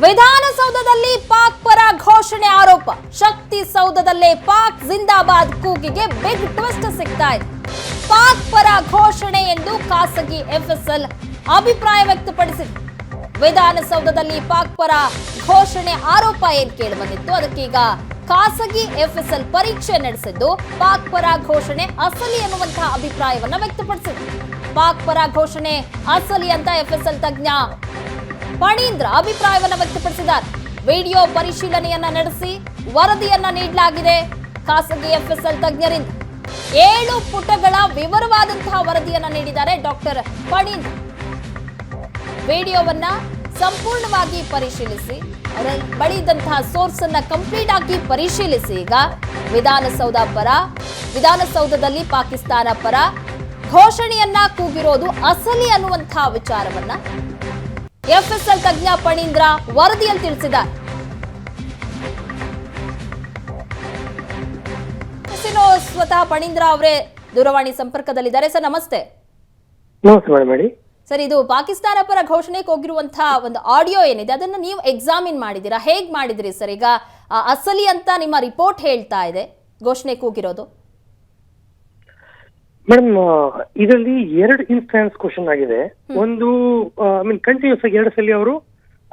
ವಿಧಾನಸೌಧದಲ್ಲಿ ಪಾಕ್ ಪರ ಘೋಷಣೆ ಆರೋಪ. ಶಕ್ತಿ ಸೌಧದಲ್ಲೇ ಪಾಕ್ ಜಿಂದಾಬಾದ್ ಕೂಗಿಗೆ ಬಿಗ್ ಟ್ವಿಸ್ಟ್ ಸಿಗ್ತಾ ಇದೆ. ಪಾಕ್ ಪರ ಘೋಷಣೆ ಎಂದು ಖಾಸಗಿ ಎಫ್ಎಸ್ಎಲ್ ಅಭಿಪ್ರಾಯ ವ್ಯಕ್ತಪಡಿಸಿದೆ. ವಿಧಾನಸೌಧದಲ್ಲಿ ಪಾಕ್ ಪರ ಘೋಷಣೆ ಆರೋಪ ಏನ್ ಕೇಳಿ ಬಂದಿತ್ತು? ಅದಕ್ಕೀಗ ಖಾಸಗಿ ಎಫ್ಎಸ್ಎಲ್ ಪರೀಕ್ಷೆ ನಡೆಸಿದ್ದು, ಪಾಕ್ ಪರ ಘೋಷಣೆ ಅಸಲಿ ಎನ್ನುವಂತಹ ಅಭಿಪ್ರಾಯವನ್ನ ವ್ಯಕ್ತಪಡಿಸಿದೆ. ಪಾಕ್ ಪರ ಘೋಷಣೆ ಅಸಲಿ ಅಂತ ಎಫ್ಎಸ್ಎಲ್ ತಜ್ಞ ಫಣೀಂದ್ರ ಅಭಿಪ್ರಾಯವನ್ನು ವ್ಯಕ್ತಪಡಿಸಿದ್ದಾರೆ. ವಿಡಿಯೋ ಪರಿಶೀಲನೆಯನ್ನ ನಡೆಸಿ ವರದಿಯನ್ನ ನೀಡಲಾಗಿದೆ. ಖಾಸಗಿ ಎಫ್ಎಸ್ಎಲ್ ತಜ್ಞರಿಂದ ಏಳು ಪುಟಗಳ ವಿವರವಾದಂತಹ ವರದಿಯನ್ನ ನೀಡಿದ್ದಾರೆ ಡಾಕ್ಟರ್ ಪಣೀಂದ್ರ. ವಿಡಿಯೋವನ್ನ ಸಂಪೂರ್ಣವಾಗಿ ಪರಿಶೀಲಿಸಿ, ಅವರ ಬಳಿ ಇದ್ದಂತಹ ಸೋರ್ಸ್ ಅನ್ನ ಕಂಪ್ಲೀಟ್ ಆಗಿ ಪರಿಶೀಲಿಸಿ ಈಗ ವಿಧಾನಸೌಧ ಪರ, ವಿಧಾನಸೌಧದಲ್ಲಿ ಪಾಕಿಸ್ತಾನ ಪರ ಘೋಷಣೆಯನ್ನ ಕೂಗಿರೋದು ಅಸಲಿ ಅನ್ನುವಂತಹ ವಿಚಾರವನ್ನ ಎಫ್ಎಸ್ಎಲ್ ತಜ್ಞ ಪಣೀಂದ್ರ ವರದಿಯಲ್ಲಿ ತಿಳಿಸಿದ್ದಾರೆ. ಸ್ವತಃ ಪಣೀಂದ್ರ ಅವರೇ ದೂರವಾಣಿ ಸಂಪರ್ಕದಲ್ಲಿದ್ದಾರೆ. ಸರ್ ನಮಸ್ತೆ. ಸರ್ ಇದು ಪಾಕಿಸ್ತಾನ ಪರ ಘೋಷಣೆಗೆ ಹೋಗಿರುವಂತಹ ಒಂದು ಆಡಿಯೋ ಏನಿದೆ ಅದನ್ನ ನೀವು ಎಕ್ಸಾಮಿನ್ ಮಾಡಿದ್ದೀರಾ? ಹೇಗ್ ಮಾಡಿದ್ರಿ ಸರ್? ಈಗ ಅಸಲಿ ಅಂತ ನಿಮ್ಮ ರಿಪೋರ್ಟ್ ಹೇಳ್ತಾ ಇದೆ ಘೋಷಣೆಗೆ ಕೂಗಿರೋದು. ಮೇಡಮ್ ಇದರಲ್ಲಿ ಎರಡು ಇನ್ಸ್ಟೆನ್ಸ್ ಕ್ವಶನ್ ಆಗಿದೆ. ಒಂದು ಐ ಮೀನ್ ಕಂಟಿನ್ಯೂಸ್ ಆಗಿ ಎರಡು ಸಲ ಅವರು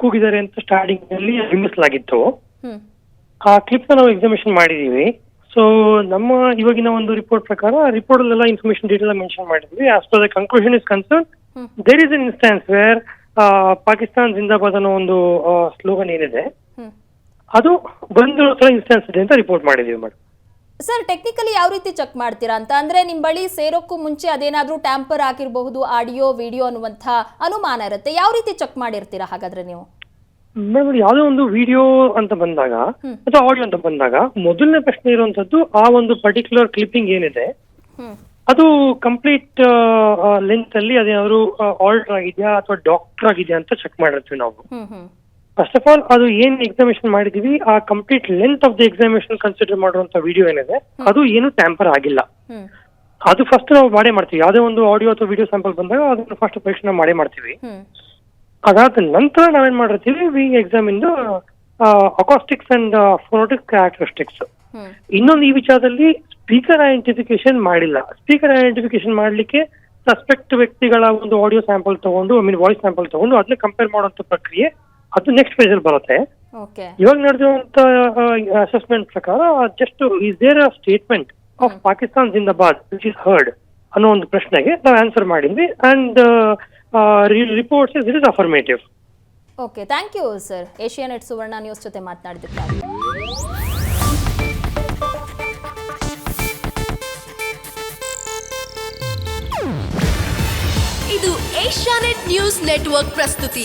ಕೂಗಿದ್ದಾರೆ ಅಂತ ಸ್ಟಾರ್ಟಿಂಗ್ನಲ್ಲಿ ಬಿಂಬಿಸಲಾಗಿತ್ತು. ಆ ಕ್ಲಿಪ್ ನಾವು ಎಕ್ಸಾಮಿನೇಷನ್ ಮಾಡಿದೀವಿ. ಸೊ ನಮ್ಮ ಇವಾಗಿನ ಒಂದು ರಿಪೋರ್ಟ್ ಪ್ರಕಾರ ರಿಪೋರ್ಟ್ ಅಲ್ಲೆಲ್ಲ ಇನ್ಫಾರ್ಮೇಶನ್ ಡೀಟೇಲ್ ಮೆನ್ಷನ್ ಮಾಡಿದ್ವಿ. As per the conclusion is concern there is an instance where Pakistan ಜಿಂದಾಬಾದ್ ಅನ್ನೋ ಒಂದು ಸ್ಲೋಗನ್ ಏನಿದೆ ಅದು ಬಂದಿರೋ ತರ ಇನ್ಸ್ಟಾನ್ಸ್ ಇದೆ ಅಂತ ರಿಪೋರ್ಟ್ ಮಾಡಿದೀವಿ ಮೇಡಮ್ ಸರ್ ಟೆಕ್ನಿಕಲಿ ಯಾವ ರೀತಿ ಚೆಕ್ ಮಾಡ್ತೀರಾ ಅಂತ ಅಂದ್ರೆ ನಿಮ್ ಬಳಿ ಸೇರೋಕ್ಕೂ ಮುಂಚೆ ಅದೇನಾದ್ರೂ ಟ್ಯಾಂಪರ್ ಆಗಿರಬಹುದು ಆಡಿಯೋ ವಿಡಿಯೋ ಅನ್ನುವಂತ ಅನುಮಾನ ಇರುತ್ತೆ. ಯಾವ ರೀತಿ ಚೆಕ್ ಮಾಡಿರ್ತೀರಾ ಹಾಗಾದ್ರೆ ನೀವು? ಮೇಡಮ್ ಯಾವುದೋ ಒಂದು ವಿಡಿಯೋ ಅಂತ ಬಂದಾಗ. ಅಥವಾ ಆಡಿಯೋ ಅಂತ ಬಂದಾಗ ಮೊದಲನೇ ಪ್ರಶ್ನೆ ಇರುವಂತದ್ದು ಆ ಒಂದು ಪರ್ಟಿಕ್ಯುಲರ್ ಕ್ಲಿಪ್ಪಿಂಗ್ ಏನಿದೆ? ಅದು ಕಂಪ್ಲೀಟ್ ಲೆಂತ್ ಅಲ್ಲಿ ಅದೇನಾದ್ರು ಆಲ್ಟರ್ ಆಗಿದೆಯಾ ಅಥವಾ ಡಾಕ್ಟರ್ ಆಗಿದೆಯಾ ಅಂತ ಚೆಕ್ ಮಾಡಿರ್ತೀವಿ ನಾವು. ಫಸ್ಟ್ ಆಫ್ ಆಲ್ ಅದು ಏನ್ ಎಕ್ಸಾಮಿನೇಷನ್ ಮಾಡಿದೀವಿ ಆ complete length of the examination consider ಮಾಡುವಂತ ವಿಡಿಯೋ ಏನಿದೆ ಅದು ಏನು ಟ್ಯಾಂಪರ್ ಆಗಿಲ್ಲ. ಅದು ಫಸ್ಟ್ ನಾವು ಮಾಡೇ ಮಾಡ್ತೀವಿ. ಯಾವುದೇ ಒಂದು ಆಡಿಯೋ ಅಥವಾ ವಿಡಿಯೋ ಸ್ಯಾಂಪಲ್ ಬಂದಾಗ ಅದನ್ನು ಫಸ್ಟ್ ಪರೀಕ್ಷೆ ನಾವು ಮಾಡೇ ಮಾಡ್ತೀವಿ. ಅದಾದ ನಂತರ ನಾವೇನ್ ಮಾಡಿರ್ತೀವಿ we examine acoustics and phonetic characteristics ಇನ್ನೊಂದು ಈ ವಿಚಾರದಲ್ಲಿ ಸ್ಪೀಕರ್ ಐಡೆಂಟಿಫಿಕೇಶನ್ ಮಾಡಿಲ್ಲ. ಸ್ಪೀಕರ್ ಐಡೆಂಟಿಫಿಕೇಶನ್ ಮಾಡ್ಲಿಕ್ಕೆ ಸಸ್ಪೆಕ್ಟ್ ವ್ಯಕ್ತಿಗಳ ಒಂದು ಆಡಿಯೋ ಸ್ಯಾಂಪಲ್ ತಗೊಂಡು ಐ ಮೀನ್ ವಾಯ್ಸ್ ಸ್ಯಾಂಪಲ್ ತಗೊಂಡು ಅದನ್ನ ಕಂಪೇರ್ ಮಾಡುವಂತ ಪ್ರಕ್ರಿಯೆ ಅದು ನೆಕ್ಸ್ಟ್ ಪೇಜ್ ಅಲ್ಲಿ ಬರುತ್ತೆ. ಓಕೆ ಇವಾಗ ನಡೆದಿರುವಂತ ಅಸೆಸ್ಮೆಂಟ್ ಪ್ರಕಾರ just is there a statement of Pakistan zindabad which is heard ಅನ್ನೋ ಒಂದು ಪ್ರಶ್ನೆಗೆ ನಾವು ಆನ್ಸರ್ ಮಾಡಿದ್ವಿ and reports is it is affirmative okay thank you sir Asianet Suvarna news ಜೊತೆ ಮಾತನಾಡಿದ್ದಕ್ಕಾಗಿ ಇದು ಏಷ್ಯಾನೆಟ್ ನ್ಯೂಸ್ ನೆಟ್ವರ್ಕ್ ಪ್ರಸ್ತುತಿ.